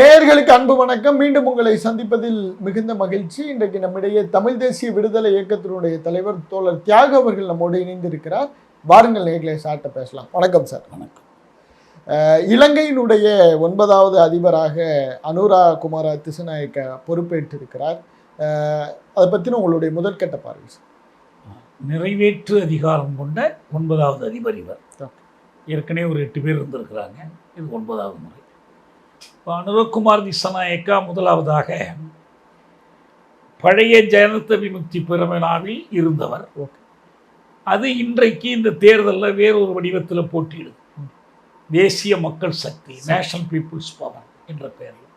நேயர்களுக்கு அன்பு வணக்கம். மீண்டும் உங்களை சந்திப்பதில் மிகுந்த மகிழ்ச்சி. இன்றைக்கு நம்மிடையே தமிழ் தேசிய விடுதலை இயக்கத்தினுடைய தலைவர் தோழர் தியாக அவர்கள் நம்மோடு இணைந்திருக்கிறார். வாருங்கள் நேர்களை சார்ட்ட பேசலாம். வணக்கம் சார். வணக்கம். இலங்கையினுடைய ஒன்பதாவது அதிபராக அனுரா குமார திசுநாயக்க பொறுப்பேற்றிருக்கிறார். அதை பற்றின உங்களுடைய முதற்கட்ட பார்வை சார். நிறைவேற்று அதிகாரம் கொண்ட ஒன்பதாவது அதிபர் இவர். ஏற்கனவே ஒரு எட்டு பேர் இருந்திருக்கிறாங்க. இது ஒன்பதாவது முறை. இப்போ அனுரகுமார் திசநாயக்கா முதலாவதாக பழைய ஜனத விமுக்தி பெருமனாவில் இருந்தவர். அது இன்றைக்கு இந்த தேர்தலில் வேறொரு வடிவத்தில் போட்டியிடுது தேசிய மக்கள் சக்தி நேஷனல் பீப்புள்ஸ் பவர் என்ற பெயரில்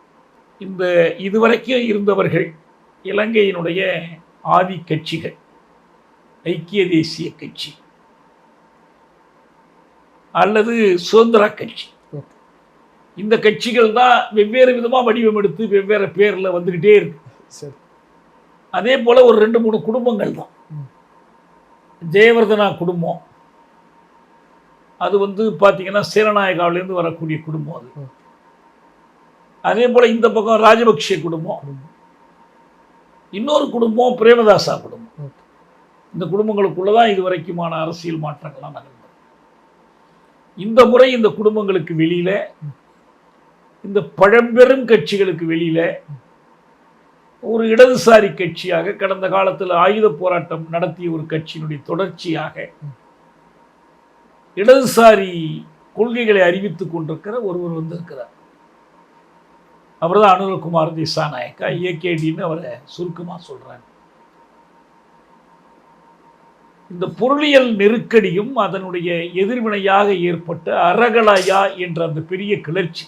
இந்த இதுவரைக்கும் இருந்தவர்கள் இலங்கையினுடைய ஆதி கட்சிகள் ஐக்கிய தேசிய கட்சி அல்லது சுதந்திர கட்சி. இந்த கட்சிகள் தான் வெவ்வேறு விதமாக வடிவம் எடுத்து வெவ்வேறு பேரில் வந்துக்கிட்டே இருக்கு. சரி. அதே போல் ஒரு ரெண்டு மூணு குடும்பங்கள் தான். ஜெயவர்தனா குடும்பம். அது வந்து பார்த்தீங்கன்னா சேரநாயகாவிலேருந்து வரக்கூடிய குடும்பம் அது. அதே போல் இந்த பக்கம் ராஜபக்ஷ குடும்பம். இன்னொரு குடும்பம் பிரேமதாசா குடும்பம். இந்த குடும்பங்களுக்குள்ள தான் இது வரைக்குமான அரசியல் மாற்றங்கள்லாம் நடந்தது. இந்த முறை இந்த குடும்பங்களுக்கு வெளியில இந்த பழம்பெரும் கட்சிகளுக்கு வெளியில ஒரு இடதுசாரி கட்சியாக கடந்த காலத்தில் ஆயுத போராட்டம் நடத்திய ஒரு கட்சியினுடைய தொடர்ச்சியாக இடதுசாரி கொள்கைகளை அறிவித்துக் கொண்டிருக்கிற ஒருவர் வந்திருக்கிறார். அவர் தான் அனுரகுமார் திசாநாயக்கா. ஏகேடின்னு அவரை சுருக்கமாக சொல்கிறாங்க இந்த பொருளியல் நெருக்கடியும் அதனுடைய எதிர்வினையாக ஏற்பட்ட அரகலாயா என்ற அந்த பெரிய கிளர்ச்சி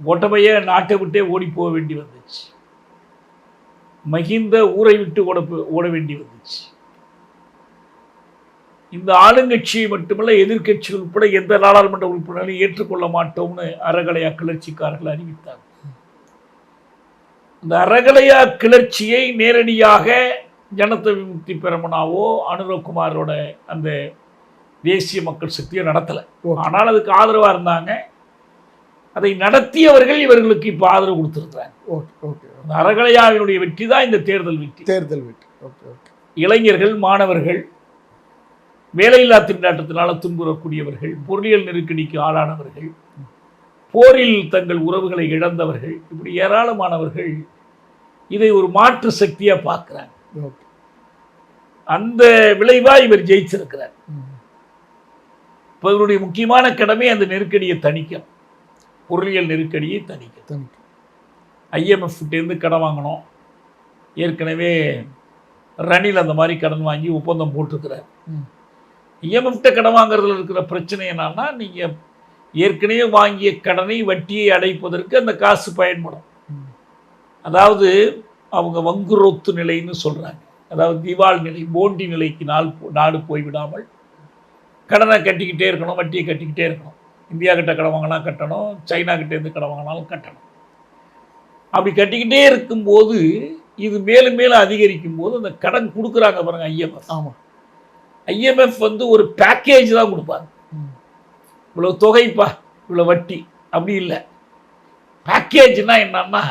ஒட்டமைய நாட்டை விட்டே ஓடி போக வேண்டி வந்துச்சு. மகிந்த ஊரை விட்டு ஓட ஓட வேண்டி வந்துச்சு. இந்த ஆளுங்கட்சியை மட்டுமல்ல எதிர்க்கட்சிகள் உட்பட எந்த நாடாளுமன்ற உறுப்பினரையும் ஏற்றுக்கொள்ள மாட்டோம்னு அறகலையா கிளர்ச்சிக்காரர்கள் அறிவித்தாங்க. இந்த அறகலையா கிளர்ச்சியை நேரடியாக ஜனத விமுக்தி பெரமனாவோ அனுரகுமாரோட அந்த தேசிய மக்கள் சக்தியோ நடத்தலை. ஆனால் அதுக்கு ஆதரவாக இருந்தாங்க. அதை நடத்தியவர்கள் இவர்களுக்கு இப்போ ஆதரவு கொடுத்துருக்குறாங்க. ஓகே ஓகே அறகலையாவினுடைய வெற்றி தான் இந்த தேர்தல் வெற்றி. தேர்தல் வெற்றி. Okay okay. இளைஞர்கள் மாணவர்கள் வேலையில்லா திண்டாட்டத்தினால துன்புறக்கூடியவர்கள் பொருளியல் நெருக்கடிக்கு ஆளானவர்கள் போரில் தங்கள் உறவுகளை இழந்தவர்கள் இப்படி ஏராளமானவர்கள் இதை ஒரு மாற்று சக்தியாக பார்க்குறாங்க. அந்த விளைவா இவர் ஜெயிச்சிருக்கிறார். இப்போ இவருடைய முக்கியமான கடமை அந்த நெருக்கடியை தணிக்கணும். பொருளியல் நெருக்கடியை தணிக்கணும் தனிக்கு ஐஎம்எஃப்டேருந்து கடன் வாங்கணும். ஏற்கனவே ரணில் அந்த மாதிரி கடன் வாங்கி ஒப்பந்தம் போட்டிருக்கிறார். ஐஎம்எஃப்ட கடன் வாங்குறதுல இருக்கிற பிரச்சனை என்னன்னா நீங்கள் ஏற்கனவே வாங்கிய கடனை வட்டியை அடைப்பதற்கு அந்த காசு பயன்படும். அதாவது அவங்க வங்குரோத்து நிலைன்னு சொல்கிறாங்க அதாவது திவால் நிலை போண்டி நிலைக்கு நாள் போ- நாடு போய்விடாமல் கடனை கட்டிக்கிட்டே இருக்கணும் வட்டியை கட்டிக்கிட்டே இருக்கணும். இந்தியா கிட்ட கடன் வாங்கினா கட்டணும் சைனா கிட்டேருந்து கடன் வாங்கினாலும் கட்டணும். அப்படி கட்டிக்கிட்டே இருக்கும்போது இது மேலும் மேலும் அதிகரிக்கும் போது அந்த கடன் கொடுக்குறாங்க பாருங்க ஐஎம்எஃப். ஆமா. ஐஎம்எஃப் வந்து ஒரு பேக்கேஜ் தான் கொடுப்பாங்க. இவ்வளோ தொகைப்பா இவ்வளோ வட்டி அப்படி இல்லை. பேக்கேஜ்னா என்னன்னா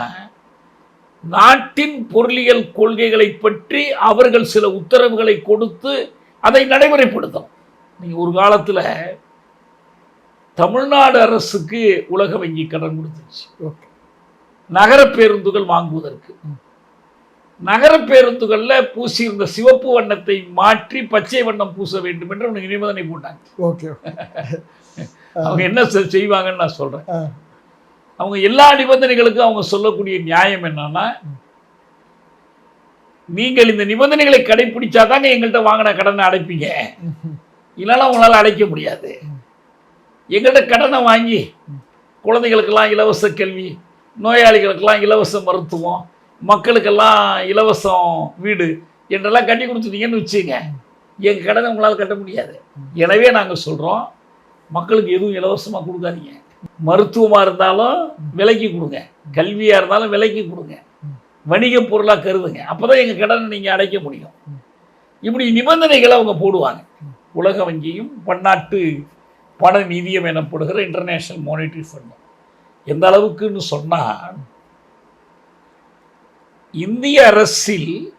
நாட்டின் பொருளியல் கொள்கைகளை பற்றி அவர்கள் சில உத்தரவுகளை கொடுத்து அதை நடைமுறைப்படுத்தணும். நீங்கள் ஒரு காலத்தில் தமிழ்நாடு அரசுக்கு உலக வங்கி கடன் கொடுத்துருச்சு. ஓகே. நகர பேருந்துகள் வாங்குவதற்கு. நகர பேருந்துகளில் பூசியிருந்த சிவப்பு வண்ணத்தை மாற்றி பச்சை வண்ணம் பூச வேண்டும் என்று அவனுக்கு நிபந்தனை போட்டாங்க. ஓகே அவங்க என்ன செய்வாங்கன்னு நான் சொல்கிறேன் அவங்க எல்லா நிபந்தனைகளுக்கும் அவங்க சொல்லக்கூடிய நியாயம் என்னன்னா நீங்கள் இந்த நிபந்தனைகளை கடைபிடிச்சாதாங்க எங்கள்கிட்ட வாங்கின கடனை அடைப்பீங்க. இல்லைன்னா உங்களால் அடைக்க முடியாது. எங்கள்கிட்ட கடனை வாங்கி குழந்தைகளுக்கெல்லாம் இலவச கல்வி நோயாளிகளுக்கெல்லாம் இலவச மருத்துவம் மக்களுக்கெல்லாம் இலவசம் வீடு என்றெல்லாம் கட்டி கொடுத்துட்டீங்கன்னு வச்சுங்க எங்கள் கடனை உங்களால் கட்ட முடியாது. எனவே நாங்கள் சொல்கிறோம் மக்களுக்கு எதுவும் இலவசமாக கொடுக்காதீங்க. மருத்துவமாக இருந்தாலும் விலைக்கு கொடுங்க. கல்வியாக இருந்தாலும் விலைக்கு கொடுங்க. வணிக பொருளாக கருதுங்க. அப்போ தான் எங்கள் கடனை நீங்கள் அடைக்க முடியும். இப்படி நிபந்தனைகளை அவங்க போடுவாங்க. உலக வங்கியும் பன்னாட்டு பண நிதியம் எனப்படுகிற இன்டர்நேஷனல் மானிட்டரி ஃபண்டும் எந்த அளவுக்குன்னு சொன்னா இந்திய அரசில்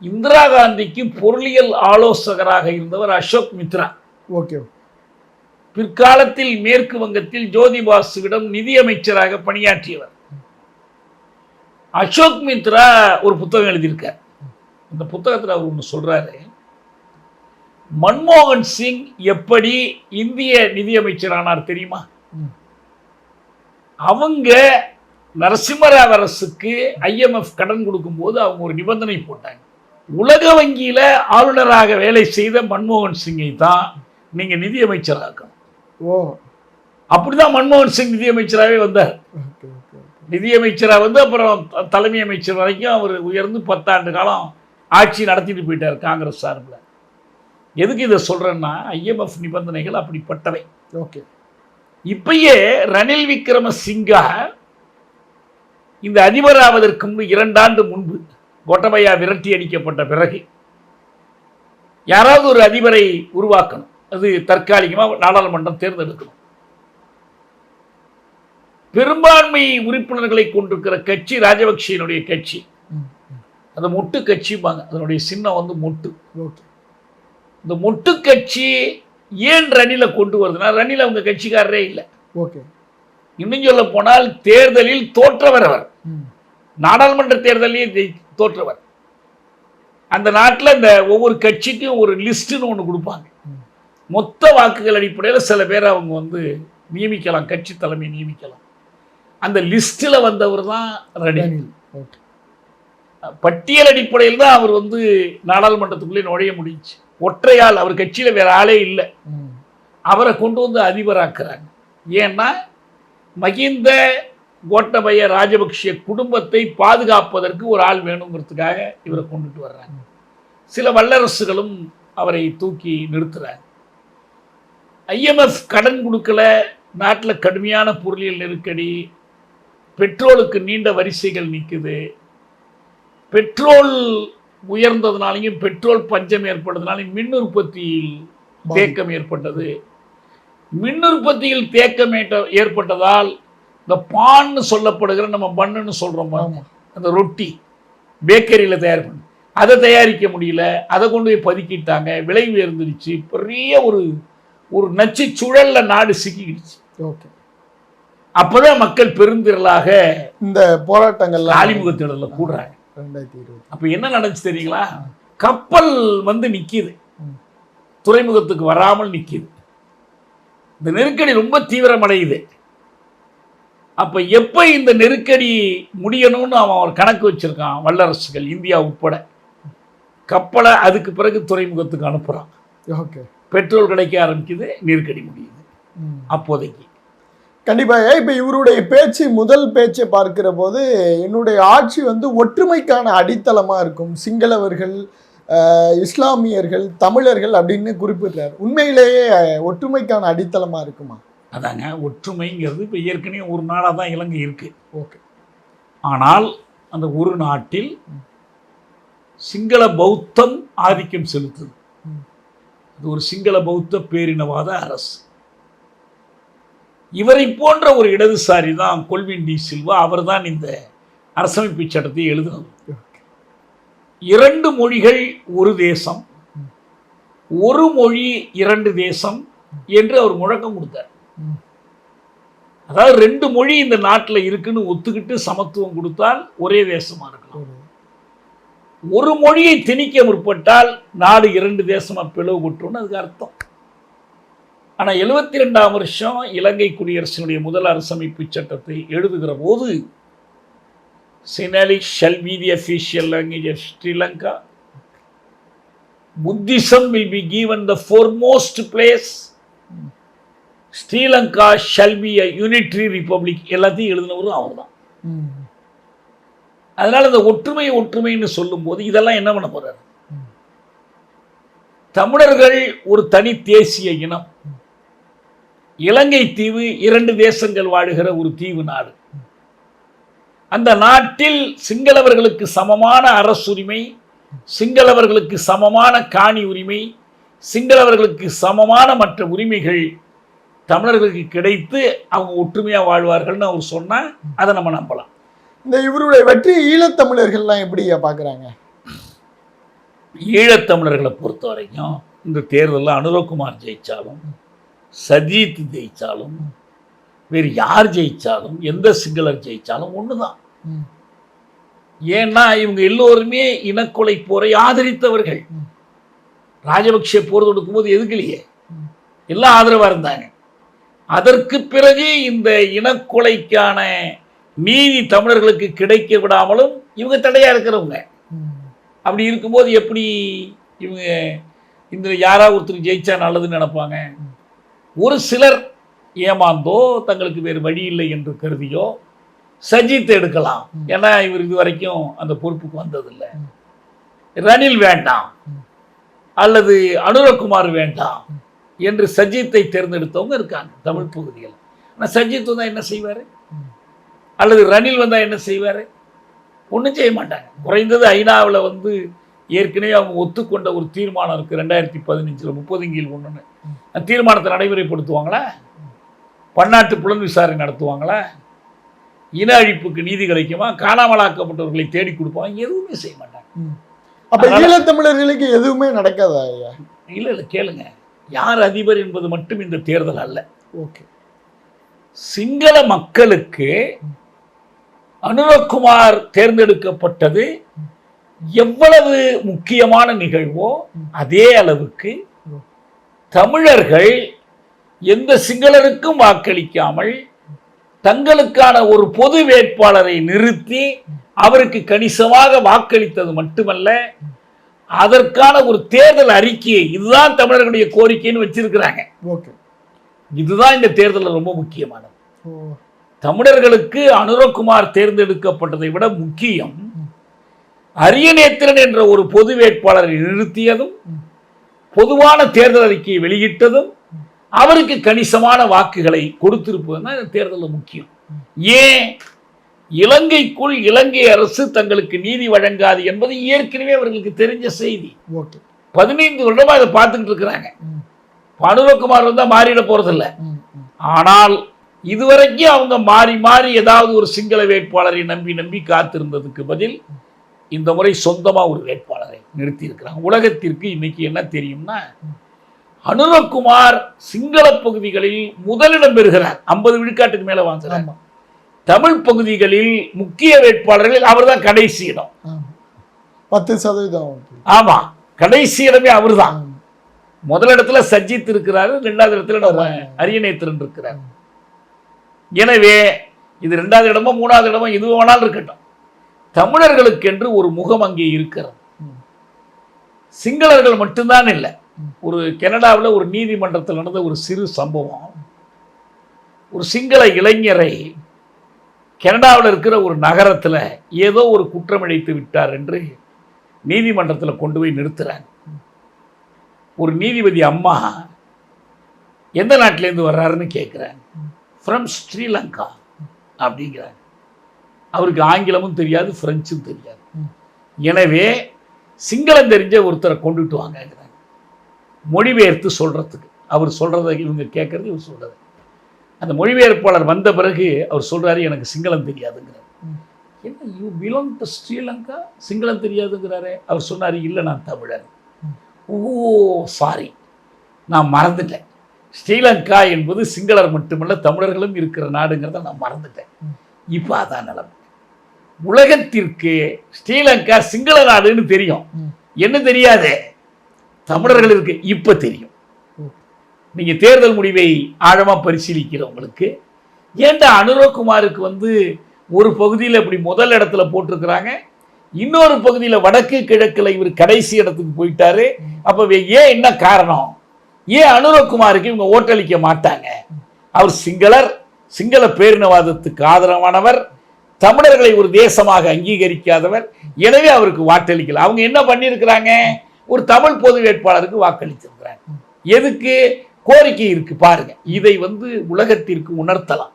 இந்திரா காந்திக்கு பொருளியல் ஆலோசகராக இருந்தவர் அசோக் மித்ரா. ஓகே. பிற்காலத்தில் மேற்கு வங்கத்தில் ஜோதி பாசுவிடம் நிதியமைச்சராக பணியாற்றியவர். அசோக் மித்ரா ஒரு புத்தகம் எழுதியிருக்கார். இந்த புத்தகத்தில் அவர் ஒன்று சொல்றாரு மன்மோகன் சிங் எப்படி இந்திய நிதியமைச்சரானார் தெரியுமா. அவங்க நரசிம்மராவ் அரசுக்கு ஐஎம்எஃப் கடன் கொடுக்கும்போது அவங்க ஒரு நிபந்தனை போட்டாங்க. உலக வங்கியில ஆளுநராக வேலை செய்த மன்மோகன் சிங்கை தான் நீங்க நிதியமைச்சராக்கணும். ஓ. அப்படிதான் மன்மோகன் சிங் நிதியமைச்சராகவே வந்தார். நிதியமைச்சராக வந்து அப்புறம் தலைமை அமைச்சர் வரைக்கும் அவர் உயர்ந்து பத்தாண்டு காலம் ஆட்சி நடத்திட்டு போயிட்டார் காங்கிரஸ் சார்பில். எதுக்கு இதை சொல்றேன்னா ஐஎம்எஃப் நிபந்தனைகள் அப்படிப்பட்டவை. ஓகே. இப்பயே ரணில் விக்ரம சிங்கா இந்த அதிபராவதற்கு முன்பு இரண்டாண்டு முன்பு கோட்டபயா விரட்டி அடிக்கப்பட்ட பிறகு யாராவது ஒரு அதிபரை உருவாக்கணும். அது தற்காலிகமாக நாடாளுமன்றம் தேர்ந்தெடுக்கணும். பெரும்பான்மை உறுப்பினர்களை கொண்டிருக்கிற கட்சி ராஜபக்சேனுடைய கட்சி. அந்த மொட்டு கட்சிம்பாங்க. அதனுடைய சின்னம் வந்து மொட்டு. ஓகே. இந்த மொட்டு கட்சி ஏன் ரணிலை கொண்டு வருதுன்னா ரணில் அவங்க கட்சிக்காரரே இல்லை. ஓகே. இன்னும் சொல்ல போனால் தேர்தலில் தோற்றவர் அவர். நாடாளுமன்ற தேர்தலில் ஜெயி- தோற்றவர். அந்த நாட்டில் இந்த ஒவ்வொரு கட்சிக்கும் ஒரு லிஸ்ட்டுன்னு ஒன்று கொடுப்பாங்க. மொத்த வாக்குகள் அடிப்படையில் சில பேர் அவங்க வந்து நியமிக்கலாம் கட்சி தலைமை நியமிக்கலாம். அந்த லிஸ்ட்டில் வந்தவர் தான் ரணில். பட்டியல் அடிப்படையில் தான் அவர் வந்து நாடாளுமன்றத்துக்குள்ளே நுழைய முடிஞ்சுச்சு ஒற்றையால் அவர் கட்சியில் வேற ஆளே இல்லை. அவரை கொண்டு வந்து அதிபராக்குறாங்க. ஏன்னா மகிந்த கோட்டபய ராஜபக்ஷ குடும்பத்தை பாதுகாப்பதற்கு ஒரு ஆள் வேணுங்கிறதுக்காக இவரை கொண்டுட்டு வர்றாங்க. சில வல்லரசுகளும் அவரை தூக்கி நிறுத்துறாங்க. ஐஎம்எஃப் கடன் கொடுக்கல நாட்டில் கடுமையான பொருளியல் நெருக்கடி பெட்ரோலுக்கு நீண்ட வரிசைகள் நிற்குது பெட்ரோல் உயர்ந்ததுனாலையும் பெட்ரோல் பஞ்சம் ஏற்பட்டதுனாலையும் மின் உற்பத்தியில் தேக்கம் ஏற்பட்டது. மின் உற்பத்தியில் தேக்கம் ஏற்பட்டதால் இந்த பான்னு சொல்லப்படுகிற நம்ம பண்ணுன்னு. ஆமா. அந்த ரொட்டி பேக்கரியில் தயார் பண்ணி. அதை தயாரிக்க முடியல. அதை கொண்டு போய் பதுக்கிட்டாங்க. விலை உயர்ந்துருச்சு. பெரிய ஒரு ஒரு நச்சு சுழல்ல நாடு சிக்கிடுச்சு ஓகே. அப்பதான் மக்கள் பெருந்திரளாக இந்த போராட்டங்கள்லாம் காலிமுகத்திடல கூடுறாங்க. ரெண்டாயிரத்தி இருபது அப்ப என்ன நடந்துச்சு தெரியுங்களா? கப்பல் வந்து நிக்குது. ம். துறைமுகத்துக்கு வராமல் நிக்குது. இந்த நெருக்கடி ரொம்ப தீவிரமடையுது. அப்ப எப்ப இந்த நெருக்கடி முடியணும்னு அவன் ஒரு கணக்கு வச்சிருக்கான் வல்லரசுகள் இந்தியா உட்பட. கப்பலை அதுக்கு பிறகு துறைமுகத்துக்கு அனுப்புறான். ஓகே. பெட்ரோல் கிடைக்க ஆரம்பிக்குது நெருக்கடி முடியுது. அப்போதைக்கு. கண்டிப்பாக இப்போ இவருடைய பேச்சு முதல் பேச்சை பார்க்கிற போது என்னுடைய ஆட்சி வந்து ஒற்றுமைக்கான அடித்தளமாக இருக்கும். சிங்களவர்கள் இஸ்லாமியர்கள் தமிழர்கள் அப்படின்னு குறிப்பிடுறார். உண்மையிலேயே ஒற்றுமைக்கான அடித்தளமாக இருக்குமா? அதாங்க ஒற்றுமைங்கிறது இப்போ ஏற்கனவே ஒரு நாடாக தான் இலங்கை இருக்கு. ஓகே. ஆனால் அந்த ஒரு நாட்டில் சிங்கள பௌத்தம் ஆதிக்கம் செலுத்துது. அது ஒரு சிங்கள பௌத்த பேரினவாத அரசு. இவரை போன்ற ஒரு இடதுசாரி தான் கொல்வின் டி சில்வா. அவர்தான் இந்த அரசமைப்பு சட்டத்தை எழுதினது. இரண்டு மொழிகள் ஒரு தேசம் ஒரு மொழி இரண்டு தேசம் என்று அவர் முழக்கம் கொடுத்தார். அதாவது ரெண்டு மொழி இந்த நாட்டில் இருக்குன்னு ஒத்துக்கிட்டு சமத்துவம் கொடுத்தால் ஒரே தேசமாக இருக்கலாம். ஒரு- மொழியை திணிக்க முற்பட்டால் நாடு இரண்டு தேசமா பிளவுபட்டுருன்னு அதுக்கு அர்த்தம். ஆனா எழுபத்தி ரெண்டாம் வருஷம் இலங்கை குடியரசினுடைய முதல் அரசமைப்பு சட்டத்தை எழுதுகிற போது Sinhala shall be the official language of Sri Lanka Buddhism will be given the foremost place. Sri Lanka shall be a unitary republic எல்லாத்தையும் எழுதினவரும் அவர் தான். அதனால இந்த ஒற்றுமை ஒற்றுமைன்னு சொல்லும்போது இதெல்லாம் என்ன பண்ண போறாரு? ம். தமிழர்கள் ஒரு தனி தேசிய இனம். இலங்கை தீவு இரண்டு தேசங்கள் வாழுகிற ஒரு தீவு நாடு. அந்த நாட்டில் சிங்களவர்களுக்கு சமமான அரசுரிமை சிங்களவர்களுக்கு சமமான காணி உரிமை சிங்களவர்களுக்கு சமமான மற்ற உரிமைகள் தமிழர்களுக்கு கிடைத்து அவங்க ஒற்றுமையா வாழ்வார்கள்னு அவர் சொன்னா அதை நம்ம நம்பலாம். இந்த இவருடைய வெற்றி ஈழத்தமிழர்கள்லாம் எப்படியா பார்க்குறாங்க? ஈழத்தமிழர்களை பொறுத்த வரைக்கும் இந்த தேர்தலில் அனுரகுமார் ஜெயிச்சாலும் சஜித் ஜெயிச்சாலும் வேறு யார் ஜெயிச்சாலும் எந்த சிங்களர் ஜெயிச்சாலும் ஒண்ணுதான். ம். ஏன்னா இவங்க எல்லோருமே இனக்கொலை போரை ஆதரித்தவர்கள். ராஜபக்ஷ போர் தொடுக்கும்போது எதுக்கலையே. எல்லாம் ஆதரவா இருந்தாங்க. அதற்கு பிறகு இந்த இனக்கொலைக்கான நீதி தமிழர்களுக்கு கிடைக்க விடாமலும் இவங்க தடையா இருக்கிறவங்க. அப்படி இருக்கும்போது எப்படி இவங்க இந்த யாராவது ஒருத்தர் ஜெயிச்சா நல்லதுன்னு நினைப்பாங்க? ஒரு சிலர் ஏமாந்தோ தங்களுக்கு வேறு வழி இல்லை என்று கருதியோ சஜித் எடுக்கலாம். ஏன்னா இவர் இது வரைக்கும் அந்த பொறுப்புக்கு வந்ததில்லை. ரணில் வேண்டாம். அல்லது அனுரகுமார் வேண்டாம் என்று சஜித்தை தேர்ந்தெடுத்தவங்க இருக்காங்க தமிழ் பகுதியில் ஆனால் சஜித் வந்தால் என்ன செய்வார். அல்லது ரணில் வந்தால் என்ன செய்வார் ஒன்றும் செய்ய மாட்டாங்க குறைந்தது ஐநாவில் வந்து ஏற்கனவே அவங்க ஒத்துக்கொண்ட ஒரு தீர்மானம் இருக்குது ரெண்டாயிரத்தி பதினஞ்சில் கீழ் ஒன்றுன்னு அந்த தீர்மானத்தை நடைமுறைப்படுத்துவாங்களா? பன்னாட்டு புலன் விசாரணை நடத்துவாங்களா? இன அழிப்புக்கு நீதி கிடைக்குமா? காணாமலாக்கப்பட்டவர்களை தேடி கொடுப்பாங்க. எதுவுமே செய்ய மாட்டாங்க. அப்ப ஈழத்தமிழர்களுக்கு எதுவுமே நடக்காதா ஐயா? இல்லை இல்லை கேளுங்க. யார் அதிபர் என்பது மட்டும் இந்த தேர்தல் அல்ல. ஓகே. சிங்கள மக்களுக்கு அனுரகுமார் தேர்ந்தெடுக்கப்பட்டது எவ்வளவு முக்கியமான நிகழ்வோ அதே அளவுக்கு தமிழர்கள் எந்த சிங்களருக்கும் வாக்களிக்காமல் தங்களுக்கான ஒரு பொது வேட்பாளரை நிறுத்தி அவருக்கு கணிசமாக வாக்களித்தது மட்டுமல்ல அதற்கான ஒரு தேர்தல் அறிக்கையை இதுதான் தமிழர்களுடைய கோரிக்கைன்னு வச்சிருக்கிறாங்க. ஓகே. இதுதான் இந்த தேர்தலில் ரொம்ப முக்கியமானது. தமிழர்களுக்கு அனுரகுமார் தேர்ந்தெடுக்கப்பட்டதை விட முக்கியம் அரியநேத்திரன் என்ற ஒரு பொது வேட்பாளரை நிறுத்தியதும் பொதுவான தேர்தல் அறிக்கையை வெளியிட்டதும் அவருக்கு கணிசமான வாக்குகளை கொடுத்திருப்பது தான் இந்த தேர்தலில் முக்கியம். ஏன்? இலங்கைக்குள் இலங்கை அரசு தங்களுக்கு நீதி வழங்காது என்பது ஏற்கனவே அவர்களுக்கு தெரிஞ்ச செய்தி. பதினைந்து வருடமா இதை பார்த்துக்கிட்டு இருக்கிறாங்க. ம், அனுரகுமார் வந்தா மாறிட போறதில்ல. ஆனால் இதுவரைக்கும் அவங்க மாறி மாறி ஏதாவது ஒரு சிங்கள வேட்பாளரை நம்பி நம்பி காத்திருந்ததுக்கு பதில் இந்த முறை சொந்தமா ஒரு வேட்பாளரை நிறுத்தி இருக்கிறாங்க உலகத்திற்கு இன்னைக்கு என்ன தெரியும்னா அனுரகுமார் சிங்கள பகுதிகளில் முதலிடம் பெறுகிறார். ஐம்பது விழுக்காட்டுக்கு மேல வாங்குறார் ஆமா. தமிழ் பகுதிகளில் முக்கிய வேட்பாளர்கள் அவர்தான் கடைசி இடம். பத்து சதவீதம் ஓகே ஆமா. கடைசி இடமே அவர்தான். ஆமா. முதலிடத்துல சஜித் இருக்கிறாரு ரெண்டாவது இடத்துல நம்ம அரியநேத்திரன் இருக்கிறார். எனவே இது ரெண்டாவது இடமோ மூணாவது இடமோ எது வேணாலும் இருக்கட்டும். தமிழர்களுக்கென்று ஒரு முகம் அங்கே இருக்கிறது. சிங்களர்கள் மட்டும்தான் இல்லை. ஒரு கனடாவில் ஒரு நீதிமன்றத்தில் நடந்த ஒரு சிறு சம்பவம். ஒரு சிங்கள இளைஞரை கனடாவில் இருக்கிற ஒரு நகரத்தில் ஏதோ ஒரு குற்றம் இழைத்து விட்டார் என்று நீதிமன்றத்தில் கொண்டு போய் நிறுத்துகிறாங்க ஒரு நீதிபதி அம்மா எந்த நாட்டிலேருந்து வர்றாருன்னு கேட்குறாங்க ஃப்ரம் ஸ்ரீலங்கா அப்படிங்கிறாங்க. அவருக்கு ஆங்கிலமும் தெரியாது ஃப்ரெஞ்சும் தெரியாது. எனவே சிங்களம் தெரிஞ்ச ஒருத்தரை கொண்டுட்டு வாங்கங்கிறாங்க மொழிபெயர்த்து சொல்றதுக்கு. அவர் சொல்றதை இவங்க கேட்கறது இவர் சொல்றது. அந்த மொழிபெயர்ப்பாளர் வந்த பிறகு அவர் சொல்றாரு எனக்கு சிங்களம் தெரியாதுங்கிறார். என்ன you belong to Sri Lanka Sinhalam தெரியாதுங்கிறாரே. அவர் சொன்னார் இல்லை நான் தமிழன் ம். ஓ சாரி நான் மறந்துட்டேன். ஸ்ரீலங்கா என்பது சிங்களர் மட்டுமல்ல தமிழர்களும் இருக்கிற நாடுங்கிறத நான் மறந்துட்டேன். இப்போ அதான் நிலைமை. உலகத்திற்கு ஸ்ரீலங்கா சிங்கள நாடுன்னு தெரியும். என்ன தெரியாது? தமிழர்கள் இருக்கு இப்ப தெரியும். ம். நீங்க தேர்தல் முடிவை ஆழமா பரிசீலிக்கிறவங்களுக்கு ஏன்டா அனுரகுமாருக்கு வந்து ஒரு பகுதியில் இப்படி முதல் இடத்துல போட்டிருக்கிறாங்க? இன்னொரு பகுதியில் வடக்கு கிழக்குல இவர் கடைசி இடத்துக்கு போயிட்டாரு. அப்ப ஏன் என்ன காரணம்? ஏன் அனுரகுமாருக்கு இவங்க ஓட்டளிக்க மாட்டாங்க? அவர் சிங்களர் சிங்கள பேரினவாதத்துக்கு ஆதரவானவர். தமிழர்களை ஒரு தேசமாக அங்கீகரிக்காதவர். எனவே அவருக்கு வாக்களிக்கல. அவங்க என்ன பண்ணியிருக்கிறாங்க? ஒரு தமிழ் பொது வேட்பாளருக்கு வாக்களித்திருக்கிறாங்க. எதுக்கு? கோரிக்கை இருக்கு பாருங்க. இதை வந்து உலகத்திற்கு உணர்த்தலாம்.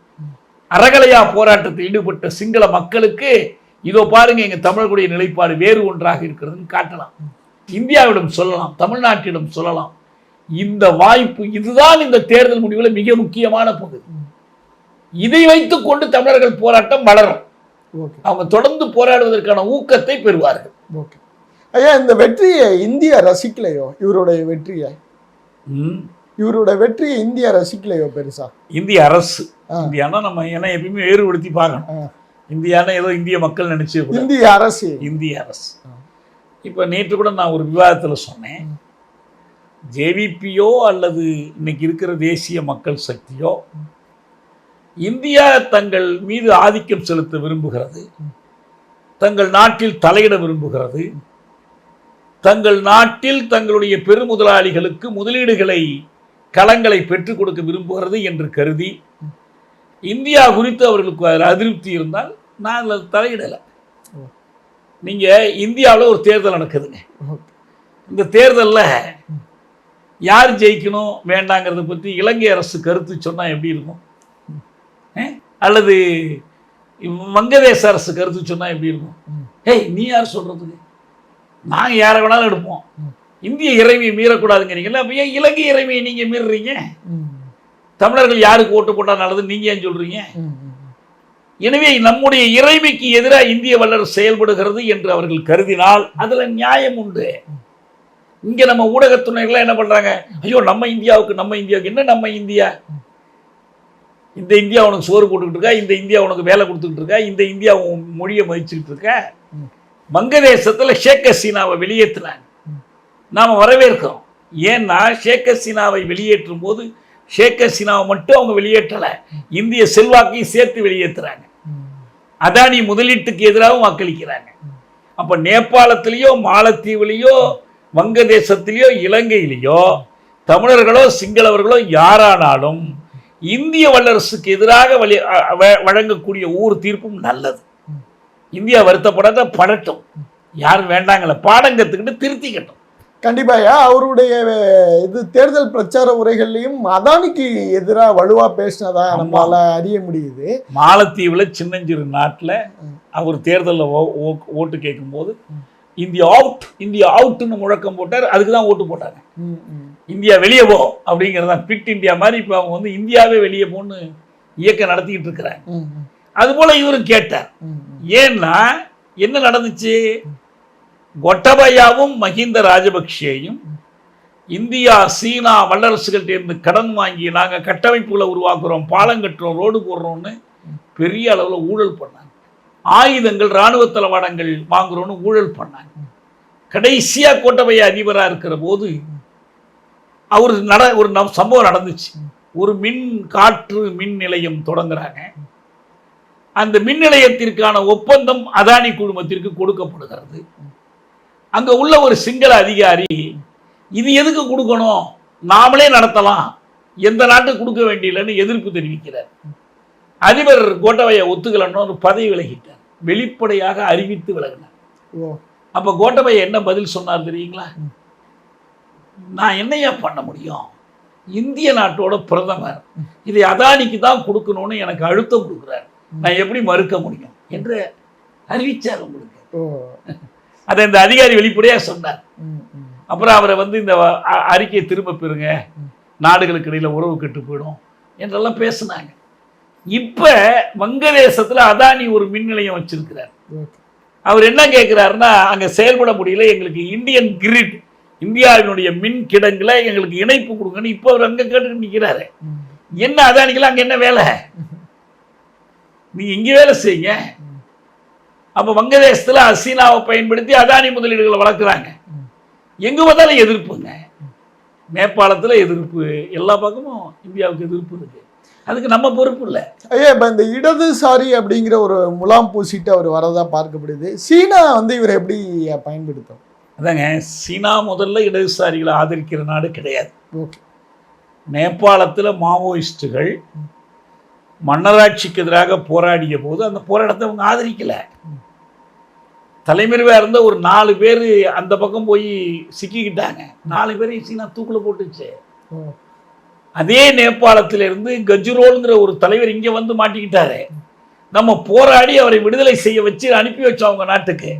அறகலையா போராட்டத்தில் ஈடுபட்ட சிங்கள மக்களுக்கு இதோ பாருங்க எங்க தமிழர்களுடைய நிலைப்பாடு வேறு ஒன்றாக இருக்கிறதுன்னு காட்டலாம். இந்தியாவிடம் சொல்லலாம் தமிழ்நாட்டிடம் சொல்லலாம். இந்த வாய்ப்பு இதுதான் இந்த தேர்தல் முடிவில் மிக முக்கியமான பகுதி இதை வைத்துக்கொண்டு தமிழர்கள் போராட்டம் வளரும். அவங்க தொடர்ந்து போராடுவதற்கான ஊக்கத்தை பெறுவார்கள். ஓகே ஐயா இந்த வெற்றியை இந்தியா ரசிக்கலையோ? இவருடைய வெற்றியை? ம். இவருடைய வெற்றியை இந்தியா ரசிக்கலையோ பெருசா? இந்திய அரசு. இந்தியானா நம்ம ஏன்னா எப்பயுமே வேறுபடுத்தி பார்க்கணும். இந்தியானா ஏதோ இந்திய மக்கள் நினைச்சு இந்திய அரசு. இந்திய அரசு. இப்போ நேற்று கூட நான் ஒரு விவாதத்தில் சொன்னேன். ஜேவிபியோ அல்லது இன்னைக்கு இருக்கிற தேசிய மக்கள் சக்தியோ இந்தியா தங்கள் மீது ஆதிக்கம் செலுத்த விரும்புகிறது. தங்கள் நாட்டில் தலையிட விரும்புகிறது. தங்கள் நாட்டில் தங்களுடைய பெருமுதலாளிகளுக்கு முதலீடுகளை களங்களை பெற்றுக் கொடுக்க விரும்புகிறது என்று கருதி இந்தியா குறித்து அவர்களுக்கு அதில் அதிருப்தி இருந்தால் நான் அதில் தலையிடலை. நீங்கள் இந்தியாவில் ஒரு தேர்தல் நடக்குதுங்க. இந்த தேர்தலில் யார் ஜெயிக்கணும் வேண்டாங்கிறத பற்றி இலங்கை அரசு கருத்து சொன்னால் எப்படி இருக்கும்? அல்லது வங்கதேச அரசு கருத்து சொன்னால் எப்படி இருக்கும். ஏய் நீ யார் சொல்கிறதுக்கு நாங்கள் யாரை வேணாலும் எடுப்போம். இந்திய இறைமையை மீறக்கூடாதுங்கிறீங்களா அப்போ ஏன் இலங்கை இறைமையை நீங்கள் மீறுறீங்க தமிழர்கள் யாருக்கு ஓட்டு போட்டால் நல்லது நீங்கள் ஏன் சொல்கிறீங்க. எனவே நம்முடைய இறைமைக்கு எதிராக இந்திய வல்லரசு செயல்படுகிறது என்று அவர்கள் கருதினால் அதுல நியாயம் உண்டு. இங்க நம்ம ஊடகத்துறைகள்லாம் என்ன பண்றாங்க? ஐயோ நம்ம இந்தியாவுக்கு நம்ம இந்தியாவுக்கு என்ன நம்ம இந்தியா? இந்த இந்தியா உனக்கு சோறு போட்டுக்கிட்டு இருக்கா இந்த இந்தியா உனக்கு வேலை கொடுத்துக்கிட்டு இருக்கா இந்த இந்தியா உன் மொழியை மதிச்சுக்கிட்டு இருக்கா. வங்கதேசத்துல ஷேக் ஹசீனாவை வெளியேற்றினாங்க. நாம வரவேற்கிறோம். ஏன்னா ஷேக் ஹசீனாவை வெளியேற்றும் போது ஷேக் ஹசீனாவை மட்டும் அவங்க வெளியேற்றல. இந்திய செல்வாக்கையும் சேர்த்து வெளியேற்றுறாங்க. அதானி முதலீட்டுக்கு எதிராகவும் வாக்களிக்கிறாங்க. அப்ப நேபாளத்திலேயோ மாலத்தீவுலேயோ வங்கதேசத்திலேயோ இலங்கையிலேயோ தமிழர்களோ சிங்களவர்களோ யாரானாலும் இந்திய வல்லரசுக்கு எதிராக வழி வழங்கக்கூடிய ஒவ்வொரு தீர்ப்பும் நல்லது. இந்தியா வருத்தப்படாத படட்டும். யாரும் வேண்டாங்கல்ல பாடம் கத்துக்கிட்டு திருத்திக்கட்டும் கண்டிப்பாயா அவருடைய இது தேர்தல் பிரச்சார உரைகள்லையும் அதானிக்கு எதிரா வலுவா பேசினதா. நம்மளால அறிய முடியுது. மாலத்தீவுல சின்னஞ்சிறு நாட்டுல அவர் தேர்தலில் ஓட்டு கேட்கும்போது இந்தியா அவுட் இந்தியா அவுட்னு முழக்கம் போட்டார் அதுக்கு தான் ஓட்டு போட்டாங்க. இந்தியா வெளியே போ அப்படிங்கிறது தான் பிட் இந்தியா மாதிரி இப்போ அவங்க வந்து இந்தியாவே வெளியே போன்னு இயக்கம் நடத்திக்கிட்டு இருக்கிறாங்க. அதுபோல இவரும் கேட்டார். ஏன்னா என்ன நடந்துச்சு கொட்டபயாவும் மஹிந்த ராஜபக்சேயும் இந்தியா சீனா வல்லரசுகள்ட்ட இருந்து கடன் வாங்கி நாங்கள் கட்டமைப்புகளை உருவாக்குறோம் பாலம் கட்டுறோம் ரோடு போடுறோம்னு பெரிய அளவில் ஊழல் பண்ணாங்க ஆயுதங்கள் இராணுவ தளவாடங்கள் வாங்குறோன்னு ஊழல் பண்ணாங்க. கடைசியாக கோட்டபய அதிபராக இருக்கிற போது அவர் நட ஒரு நம் சம்பவம் நடந்துச்சு. ஒரு மின் காற்று மின் நிலையம் தொடங்குறாங்க. அந்த மின் நிலையத்திற்கான ஒப்பந்தம் அதானி குழுமத்திற்கு கொடுக்கப்படுகிறது. அங்கே உள்ள ஒரு சிங்கள அதிகாரி இது எதுக்கு கொடுக்கணும்? நாமளே நடத்தலாம். எந்த நாட்டுக்கு கொடுக்க வேண்டியதில்லைன்னு எதிர்ப்பு தெரிவிக்கிறார். அதிபர் கோட்டபய ஒத்துக்கலன்னு ஒரு பதவி விலகிட்டார். வெளிப்படையாக அறிவித்து விலகினார். அப்ப கோட்டபய என்ன பதில் சொன்னார் தெரியுங்களா? நான் என்னையா பண்ண முடியும்? இந்திய நாட்டோட பிரதமர் இதை அதானிக்கு தான் கொடுக்கணும்னு எனக்கு அழுத்தம் கொடுக்குறாரு. நான் எப்படி மறுக்க முடியும் என்று அறிவிச்சார் உங்களுக்கு. அதை இந்த அதிகாரி வெளிப்படையா சொன்னார். அப்புறம் அவரை வந்து இந்த அறிக்கையை திரும்ப பெறுங்க. நாடுகளுக்கு இடையில உறவு கெட்டு போயிடும் என்றெல்லாம் பேசுனாங்க. இப்ப வங்கதேசத்துல அதானி ஒரு மின் நிலையம் வச்சிருக்கிறார் அவர் என்ன கேட்குறாருன்னா அங்கே செயல்பட முடியல எங்களுக்கு இந்தியன் கிரிட் இந்தியாவினுடைய மின் கிடங்குல எங்களுக்கு இணைப்பு கொடுங்கன்னு இப்போ அவர் அங்கே கேட்டு நிற்கிறாரு ம். என்ன அதானிக்கெல்லாம் அங்கே என்ன வேலை? நீங்க இங்கே வேலை செய்யுங்க. அப்போ வங்கதேசத்துல அசீனாவை பயன்படுத்தி அதானி முதலீடுகளை வளர்க்குறாங்க. எங்க பார்த்தாலும் எதிர்ப்புங்க. நேபாளத்துல எதிர்ப்பு எல்லா பக்கமும் இந்தியாவுக்கு எதிர்ப்பு இருக்கு. அதுக்கு நம்ம பொறுப்பு இல்லை. ஐயா இப்ப இந்த இடதுசாரி அப்படிங்கிற ஒரு முலாம் பூசிட்டு அவர் வரதா பார்க்கப்படுது. சீனா வந்து இவர் எப்படி பயன்படுத்தும்? அதாங்க சீனா முதல்ல இடதுசாரிகளை ஆதரிக்கிற நாடு கிடையாது. ஓகே. நேபாளத்தில் மாவோயிஸ்டுகள் மன்னராட்சிக்கு எதிராக போராடிய போது அந்த போராட்டத்தை அவங்க ஆதரிக்கல. தலைமறைவாக இருந்த ஒரு நாலு பேர் அந்த பக்கம் போய் சிக்கிக்கிட்டாங்க. நாலு பேரையும் சீனா தூக்கில் போட்டுச்சு. அதே நேபாளத்திலிருந்து கஜுரோல்ங்கிற ஒரு தலைவர் இங்கே வந்து மாட்டிக்கிட்டாரு. நம்ம போராடி அவரை விடுதலை செய்ய வச்சு அனுப்பி வச்சோம் அவங்க நாட்டுக்கு.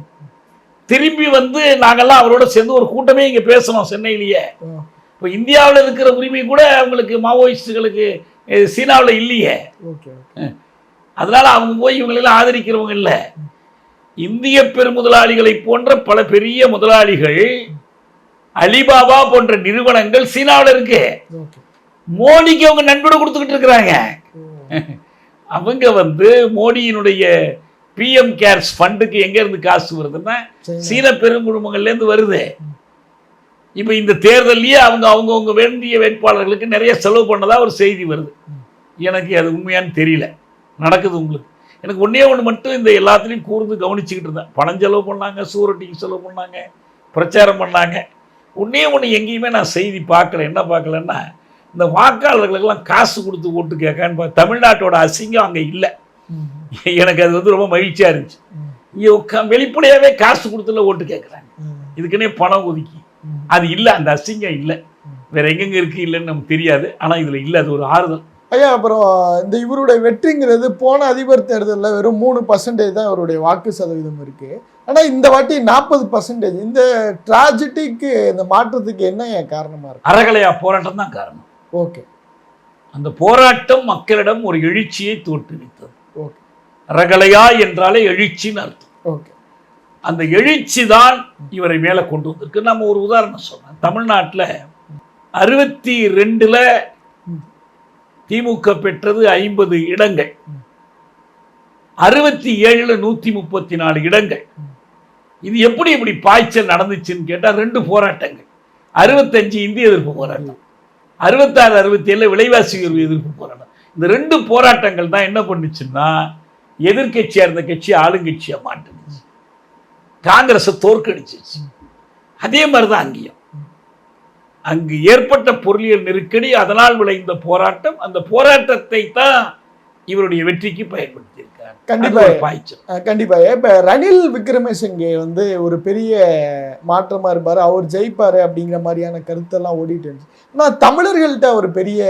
திரும்பி வந்து நாங்கெல்லாம் அவரோட சேர்ந்து ஒரு கூட்டமே இங்கே பேசணும் சென்னையிலேயே. இப்போ இந்தியாவில் இருக்கிற உரிமை கூட அவங்களுக்கு மாவோயிஸ்டுகளுக்கு சீனாவில் இல்லையே. அதனால அவங்க போய் இவங்களெல்லாம் ஆதரிக்கிறவங்க இல்லை. இந்திய பெருமுதலாளிகளை போன்ற பல பெரிய முதலாளிகள் அலிபாபா போன்ற நிறுவனங்கள் சீனாவில் இருக்கு. மோடிக்கு அவங்க நன்கொடை கொடுத்துக்கிட்டு இருக்கிறாங்க. அவங்க வந்து மோடியினுடைய பிஎம் கேர்ஸ் ஃபண்டுக்கு எங்க இருந்து காசு வருதுன்னா சீன பெருங்குழுமங்கள்ல இருந்து வருது. இப்போ இந்த தேர்தல்லையே அவங்க அவங்கவுங்க வேண்டிய வேட்பாளர்களுக்கு நிறைய செலவு பண்ணதா ஒரு செய்தி வருது. எனக்கு அது உண்மையான்னு தெரியல. நடக்குது உங்களுக்கு. எனக்கு ஒன்றே ஒன்று மட்டும் இந்த எல்லாத்துலேயும் கூர்ந்து கவனிச்சுக்கிட்டு இருந்தேன். பணம் செலவு பண்ணாங்க சூரட்டிக்கு செலவு பண்ணாங்க பிரச்சாரம் பண்ணாங்க. ஒன்றே ஒன்று எங்கேயுமே நான் செய்தி பார்க்கல. என்ன பார்க்கலன்னா இந்த வாக்காளர்களுக்கெல்லாம் காசு கொடுத்து ஓட்டு கேட்கான்னு தமிழ்நாட்டோட அசிங்கம் அங்கே இல்லை. எனக்கு அது வந்து ரொம்ப மகிழ்ச்சியாக இருந்துச்சு. இங்கே உட்கா- வெளிப்படையாவே காசு கொடுத்துல ஓட்டு கேட்குறாங்க. இதுக்குன்னே பணம் ஒதுக்கி. அது இல்லை அந்த அசிங்கம் இல்லை. வேற எங்கெங்க இருக்கு இல்லைன்னு நமக்கு தெரியாது. ஆனால் இதில் இல்லை அது ஒரு ஆறுதல். ஐயா அப்புறம் இந்த இவருடைய வெற்றிங்கிறது போன அதிபர் தேர்தலில் வெறும் மூணு பர்சன்டேஜ் தான் இவருடைய வாக்கு சதவீதம் இருக்கு. ஆனா இந்த வாட்டி நாற்பது பர்சன்டேஜ் இந்த ட்ராஜடிக்கு இந்த மாற்றத்துக்கு என்ன ஏன் காரணமா இருக்கு? அறகலையா போராட்டம் தான் காரணம். ஓகே அந்த போராட்டம் மக்களிடம் ஒரு எழுச்சியை தோற்றுவித்தது. ஓகே அறகலையா என்றாலே எழுச்சின்னு அர்த்தம். ஓகே அந்த எழுச்சி தான் இவரை மேலே கொண்டு வந்திருக்கு. நம்ம ஒரு உதாரணம் சொன்னோம் தமிழ்நாட்டில் அறுபத்தி ரெண்டுல திமுக பெற்றது ஐம்பது இடங்கள். அறுபத்தி ஏழுல நூத்தி முப்பத்தி நாலு இடங்கள். இது எப்படி இப்படி பாய்ச்சல் நடந்துச்சுன்னு கேட்டா ரெண்டு போராட்டங்கள். அறுபத்தஞ்சு இந்திய எதிர்ப்பு போராட்டம். அறுபத்தாறு அறுபத்தி ஏழில் விலைவாசி உயர்வு எதிர்ப்பு போராட்டம். இந்த ரெண்டு போராட்டங்கள் தான் என்ன பண்ணுச்சுன்னா எதிர்கட்சியாக இருந்த கட்சி ஆளுங்கட்சியாக மாட்டுச்சு. காங்கிரஸை தோற்கடிச்சிச்சு. அதே மாதிரி தான் அங்கேயும். அங்கு ஏற்பட்ட பொருளியல் நெருக்கடி அதனால் விளைந்த போராட்டம் அந்த போராட்டத்தை தான் இவருடைய வெற்றிக்கு பயன்படுத்தியிருக்காங்க கண்டிப்பா. அது ஒரு பாய்ச்சல். அஹ் கண்டிப்பா. இப்ப ரணில் விக்ரமசிங்கே வந்து ஒரு பெரிய மாற்றமா இருப்பாரு. அவர் ஜெயிப்பாரு அப்படிங்கிற மாதிரியான கருத்தெல்லாம் ஓடிட்டு இருந்துச்சு. ஆனா தமிழர்கள்ட்ட ஒரு பெரிய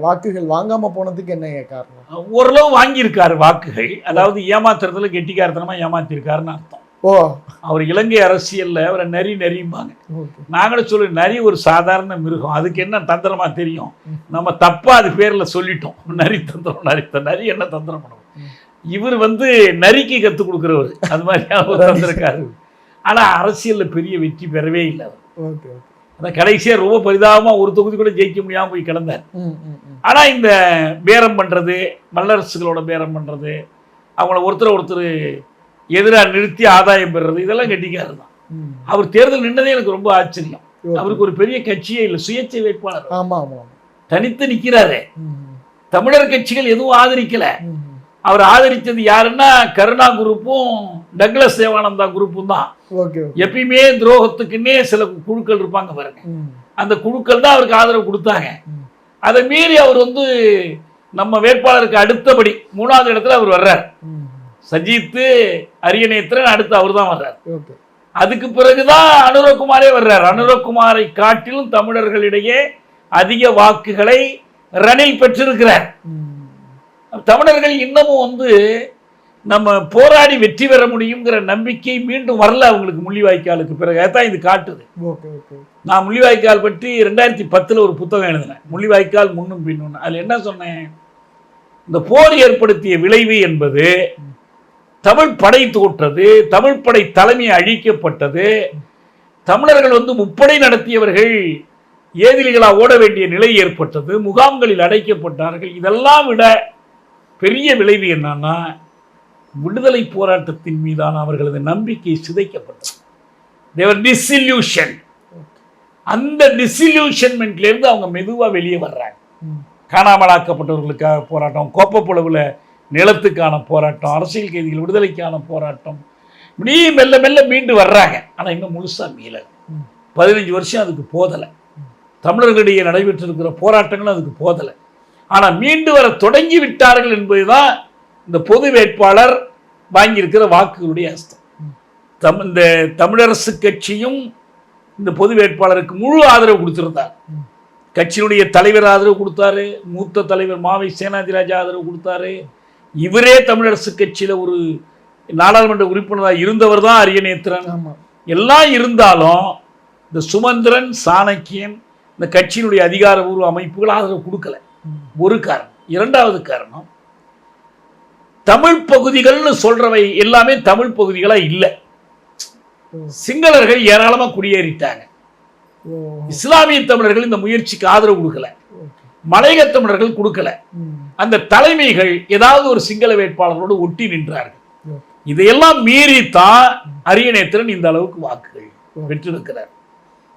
வாக்குகள் வாங்காம போனதுக்கு என்ன காரணம்? ஓரளவு வாங்கியிருக்காரு வாக்குகள். அதாவது ஏமாத்துறதுல கெட்டிக்காரத்தனமா ஏமாத்திருக்காருன்னு அர்த்தம். ஓ. அவர் இலங்கை அரசியல்ல அவரை நரி நரிம்பாங்க ஓகே. நாங்களும் சொல்லி நரி ஒரு சாதாரண மிருகம். அதுக்கு என்ன தந்திரமா தெரியும்? நம்ம தப்பா அது பேர்ல சொல்லிட்டோம். நரி தந்திரம் நரி நரி என்ன தந்திரம் பண்ணுவோம் இவர் வந்து நரிக்கு கத்து கொடுக்குறவர். அது மாதிரி அவர் தந்திருக்காரு ஆனா அரசியல்ல பெரிய வெற்றி பெறவே இல்லை அவர். அதான் கடைசியா ரொம்ப பரிதாபமா ஒரு தொகுதி கூட ஜெயிக்க முடியாம போய் கிடந்தார் ம் ம் ம். ஆனா இந்த பேரம் பண்றது வல்லரசுகளோட பேரம் பண்றது அவங்கள ஒருத்தர் ஒருத்தர் எதிராக நிறுத்தி ஆதாயம் பெறுறது இதெல்லாம் கெட்டிக்காரு தான். அவர் தேர்தல் நின்னதே எனக்கு ரொம்ப ஆச்சரியம். அவருக்கு ஒரு பெரிய கட்சியே இல்லை சுயேட்சை வேட்பாளர் ஆமா ஆமா ஆமா. தனித்து நிக்கிறாரு. ம், தமிழர் கட்சிகள் எதுவும் ஆதரிக்கல. அவர் ஆதரிச்சது யாருன்னா கருணா குரூப்பும் டக்ளஸ் தேவானந்தா குரூப்பும் தான். எப்பயுமே துரோகத்துக்குன்னே சில குழுக்கள் இருப்பாங்க பாருங்க. அந்த குழுக்கள் தான் அவருக்கு ஆதரவு கொடுத்தாங்க. அதை மீறி அவர் வந்து நம்ம வேட்பாளருக்கு அடுத்தபடி மூணாவது இடத்துல அவர் வர்றார். சஜித்து அரியநேத்திரன் அடுத்து அவர் தான் வர்றார் அதுக்கு பிறகுதான் அனுரகுமாரே வர்றார். அனுரகுமாரை காட்டிலும் தமிழர்களிடையே அதிக வாக்குகளை ரணில் பெற்றிருக்கிறார். தமிழர்கள் இன்னமும் வந்து நம்ம போராடி வெற்றி பெற முடியுங்கிற நம்பிக்கை மீண்டும் வரல அவங்களுக்கு முள்ளிவாய்க்காலுக்கு பிறகு. அதான் இது காட்டுது. நான் முள்ளிவாய்க்கால் பற்றி ரெண்டாயிரத்தி பத்தில் ஒரு புத்தகம் எழுதினேன். முள்ளிவாய்க்கால் முன்னும் பின்னும் அதில் என்ன சொன்னேன்? இந்த போர் ஏற்படுத்திய விளைவு என்பது தமிழ் படை தோற்றது தமிழ் படை தலைமை அழிக்கப்பட்டது. தமிழர்கள் வந்து முப்படை நடத்தியவர்கள் ஏதிலிகளா ஓட வேண்டிய நிலை ஏற்பட்டது முகாம்களில் அடைக்கப்பட்டார்கள். இதெல்லாம் விட பெரிய விளைவு என்னன்னா விடுதலை போராட்டத்தின் மீதான அவர்களது நம்பிக்கை சிதைக்கப்பட்டது. தேவர் டிசில்யூஷன் அந்த டிசில்யூஷன்மெண்ட்ல இருந்து அவங்க மெதுவா வெளியே வர்றாங்க. காணாமலாக்கப்பட்டவர்களுக்காக போராட்டம் கோப்பப்புலவில் நிலத்துக்கான போராட்டம் அரசியல் கைதிகள் விடுதலைக்கான போராட்டம். இப்படி மெல்ல மெல்ல மீண்டு வர்றாங்க. ஆனா இன்னும் முழுசா மீளல. ம். பதினஞ்சு வருஷம் அதுக்கு போதலை. தமிழர்களிடையே நடைபெற்றிருக்கிற போராட்டங்களும் அதுக்கு போதலை. ஆனா மீண்டு வர தொடங்கி விட்டார்கள் என்பதுதான் இந்த பொது வேட்பாளர் வாங்கியிருக்கிற வாக்குகளுடைய அஸ்தம். தம் இந்த தமிழரசு கட்சியும் இந்த பொது வேட்பாளருக்கு முழு ஆதரவு கொடுத்திருந்தார். கட்சியினுடைய தலைவர் ஆதரவு கொடுத்தாரு. மூத்த தலைவர் மாவை சேனாதிராஜா ஆதரவு கொடுத்தாரு. இவரே தமிழரசு கட்சியில ஒரு நாடாளுமன்ற உறுப்பினராக இருந்தவர் தான் அரியநேத்திரன் எல்லாம் இருந்தாலும் இந்த சுமந்திரன் சாணக்கியன் இந்த கட்சியினுடைய அதிகாரபூர்வ அமைப்புகள் ஆதரவு கொடுக்கல. ஒரு காரணம். இரண்டாவது காரணம் தமிழ் பகுதிகள்னு சொல்றவை எல்லாமே தமிழ் பகுதிகளா இல்லை. சிங்களர்கள் ஏராளமா குடியேறிட்டாங்க. இஸ்லாமிய தமிழர்கள் இந்த முயற்சிக்கு ஆதரவு கொடுக்கல. மலையக தமிழர்கள் கொடுக்கல. அந்த தலைமைகள் ஏதாவது ஒரு சிங்கள வேட்பாளரோடு ஒட்டி நின்றார்கள். இதையெல்லாம் இதையெல்லாம் மீறித்தான் அரியநேத்திரன் இந்த அளவுக்கு வாக்குகள் பெற்றிருக்கிறார்.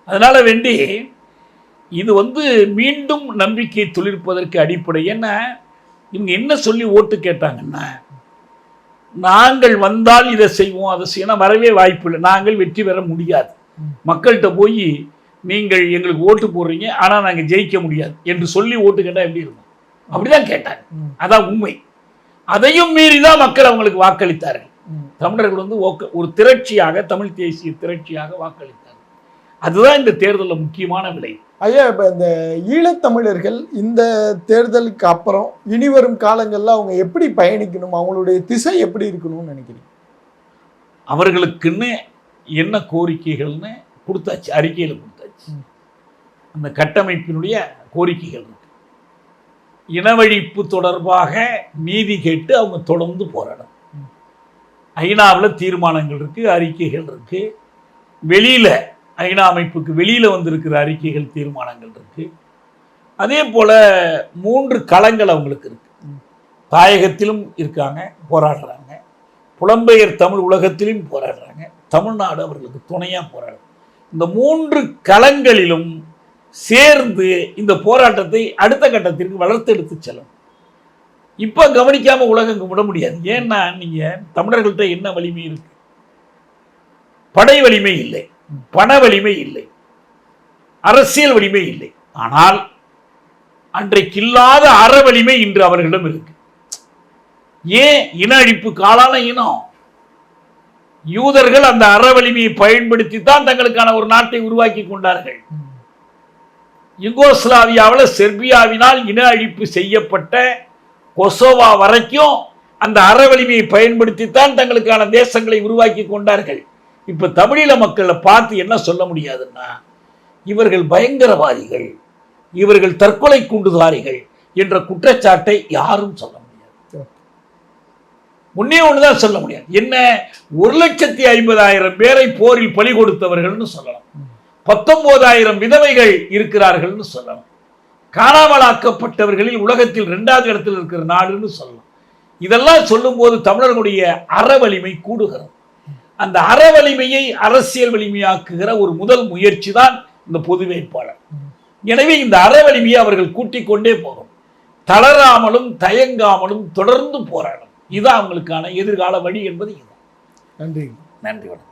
அதனால வேண்டி இது வந்து மீண்டும் நம்பிக்கை துளிர்ப்பதற்கு அடிப்படை. என்ன இவங்க என்ன சொல்லி ஓட்டு கேட்டாங்கன்னா நாங்கள் வந்தால் இதை செய்வோம் அதை செய்யணும். வரவே வாய்ப்பு இல்லை. நாங்கள் வெற்றி பெற முடியாது. மக்கள்கிட்ட மக்கள்கிட்ட போய் நீங்கள் எங்களுக்கு ஓட்டு போடுறீங்க ஆனால் நாங்கள் ஜெயிக்க முடியாது என்று சொல்லி ஓட்டு கேட்டால் எப்படி இருக்கும்? அப்படிதான் கேட்டாங்க ம், அதான் உண்மை. அதையும் மீறி தான் மக்கள் அவங்களுக்கு வாக்களித்தார்கள். தமிழர்கள் வந்து ஒரு திரட்சியாக தமிழ் தேசிய திரட்சியாக வாக்களித்தார்கள். அதுதான் இந்த தேர்தலில் முக்கியமான விலை ஐயா இப்ப இந்த ஈழத்தமிழர்கள் இந்த தேர்தலுக்கு அப்புறம் இனி வரும் காலங்கள்ல அவங்க எப்படி பயணிக்கணும்? அவங்களுடைய திசை எப்படி இருக்கணும்னு நினைக்கிறீங்க? அவர்களுக்குன்னு என்ன கோரிக்கைகள்னு கொடுத்தாச்சு அறிக்கையில் கொடுத்தாச்சு. அந்த கட்டமைப்பினுடைய கோரிக்கைகள். இனவழிப்பு தொடர்பாக நீதி கேட்டு அவங்க தொடர்ந்து போராடும். ஐநாவில் தீர்மானங்கள் இருக்குது அறிக்கைகள் இருக்குது வெளியில் ஐநா அமைப்புக்கு வெளியில் வந்திருக்கிற அறிக்கைகள் தீர்மானங்கள் இருக்குது அதே போல் மூன்று களங்கள் அவங்களுக்கு இருக்குது தாயகத்திலும் இருக்காங்க போராடுறாங்க. புலம்பெயர் தமிழ் உலகத்திலும் போராடுறாங்க. தமிழ்நாடு அவர்களுக்கு துணையாக போராடும். இந்த மூன்று களங்களிலும் சேர்ந்து இந்த போராட்டத்தை அடுத்த கட்டத்திற்கு வளர்த்து எடுத்து செல்லும். இப்போ கவனிக்காம உலகம் விட முடியாது. ஏன்னா நீங்க தமிழர்கள்ட்ட என்ன வலிமை இருக்கு? படை வலிமை இல்லை. பண வலிமை இல்லை. அரசியல் வலிமை இல்லை. ஆனால் அன்றைக்கு இல்லாத அற வலிமை இன்று அவர்களிடம் இருக்கு. ஏன் இன அழிப்பு காலான இனம்? யூதர்கள் அந்த அற வலிமையை பயன்படுத்தி தான் தங்களுக்கான ஒரு நாட்டை உருவாக்கி கொண்டார்கள். யுகோஸ்லாவியாவில் செர்பியாவினால் இன அழிப்பு செய்யப்பட்ட கொசோவா வரைக்கும் அந்த அறவலிமையை பயன்படுத்தித்தான் தங்களுக்கான தேசங்களை உருவாக்கி கொண்டார்கள். இப்போ தமிழீழ மக்களை பார்த்து என்ன சொல்ல முடியாதுன்னா இவர்கள் பயங்கரவாதிகள் இவர்கள் தற்கொலை குண்டுதாரிகள் என்ற குற்றச்சாட்டை யாரும் சொல்ல முடியாது. முன்னே தான் சொல்ல முடியாது. என்ன ஒரு லட்சத்தி ஐம்பதாயிரம் பேரை போரில் பலி கொடுத்தவர்கள்னு சொல்லலாம். பத்தொன்பதாயிரம் விதவைகள் இருக்கிறார்கள்னு சொல்லலாம். காணாமலாக்கப்பட்டவர்களில் உலகத்தில் இரண்டாவது இடத்தில் இருக்கிற நாடுன்னு சொல்லலாம். இதெல்லாம் சொல்லும்போது தமிழர்களுடைய அறவலிமை கூடுகிறது. அந்த அறவலிமையை அரசியல் வலிமையாக்குகிற ஒரு முதல் முயற்சி தான் இந்த பொது வேட்பாளர். எனவே இந்த அறவலிமையை அவர்கள் கூட்டிக் கொண்டே போகும் தளராமலும் தயங்காமலும் தொடர்ந்து போராடும் இதுதான் அவங்களுக்கான எதிர்கால வழி என்பது இதுதான் நன்றி. நன்றி வணக்கம்.